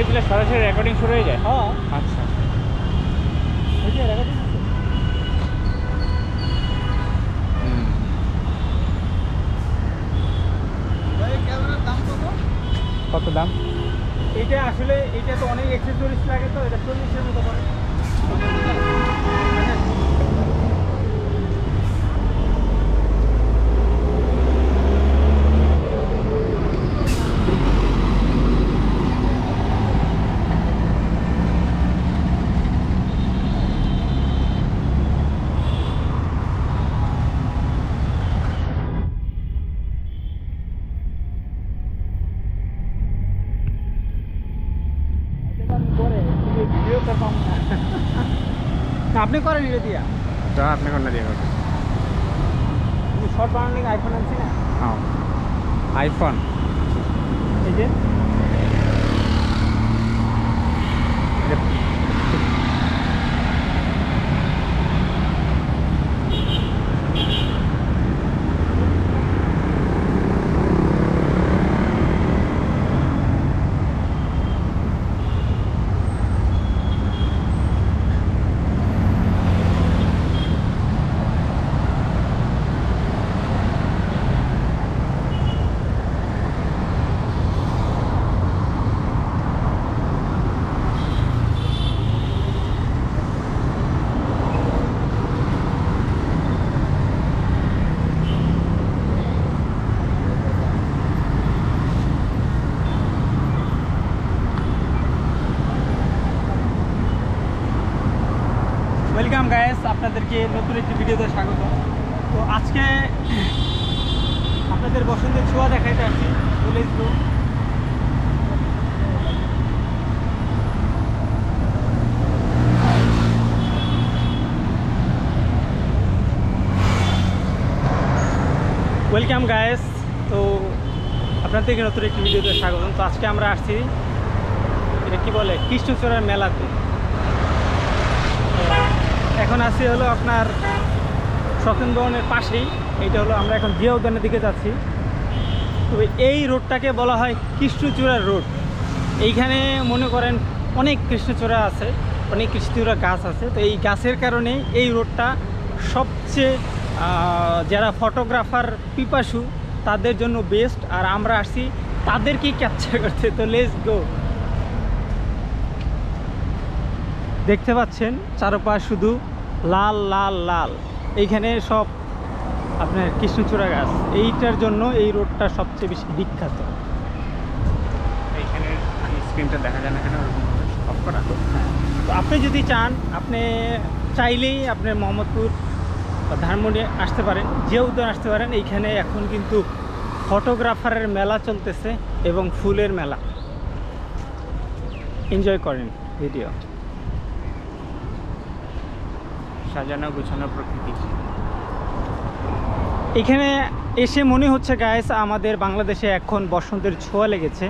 Recording শুরু হয়ে যায়? হ্যাঁ। আচ্ছা। রেকর্ডিং কত? কত দাম? এটা আসলে এটা তো অনেক এক্সেসরিজ লাগে তো এটা চল্লিশের আপনি করেন এটা দিয়া তো আপনি করেন দিয়ে করবেন আমি শর্ট বানানোর আইফোন আনছি না হ্যাঁ আইফোন এই যে? ওয়েলকাম গায়েস আপনাদেরকে নতুন একটি ভিডিওতে স্বাগত। তো আজকে আপনাদের বসন্তের ছোঁয়া দেখাইতে আসছি চলে আসব ওয়েলকাম গায়েস তো আপনাদেরকে নতুন একটি ভিডিওতে স্বাগত তো আজকে আমরা আসছি, এটা কি বলে, কৃষ্ণচূড়ার মেলাতে। এখন আছি হলো আপনার স্বতন ভবনের পাশেই। এইটা হলো আমরা এখন জিয়া উদ্যানের দিকে যাচ্ছি। তো এই রোডটাকে বলা হয় কৃষ্ণচূড়ার রোড। এইখানে মনে করেন অনেক কৃষ্ণচূড়া আছে, অনেক কৃষ্ণচূড়া গাছ আছে। তো এই গাছের কারণে এই রোডটা সবচেয়ে যারা ফটোগ্রাফার পিপাসু, তাদের জন্য বেস্ট। আর আমরা আসছি তাদেরকেই ক্যাপচার করতে। তো লেস গো দেখতে পাচ্ছেন, চারপাশ শুধু লাল লাল লাল। এইখানে সব আপনার কৃষ্ণচূড়া গাছ। এইটার জন্য এই রোডটা সবচেয়ে বেশি বিখ্যাত। এইখানে স্ক্রিনটা দেখা যায় না এখানে অফ করা। তো আপনি যদি চান আপনি চাইলেই আপনার মোহাম্মদপুর ধানমন্ডি আসতে পারেন যে উদ্যান আসতে পারেন এইখানে এখন কিন্তু ফটোগ্রাফারের মেলা চলতেছে এবং ফুলের মেলা। এনজয় করেন ভিডিও। সাজানো গোছানো প্রকৃতি। এখানে এসে মনে হচ্ছে গায়েস আমাদের বাংলাদেশে এখন বসন্তের ছোঁয়া লেগেছে।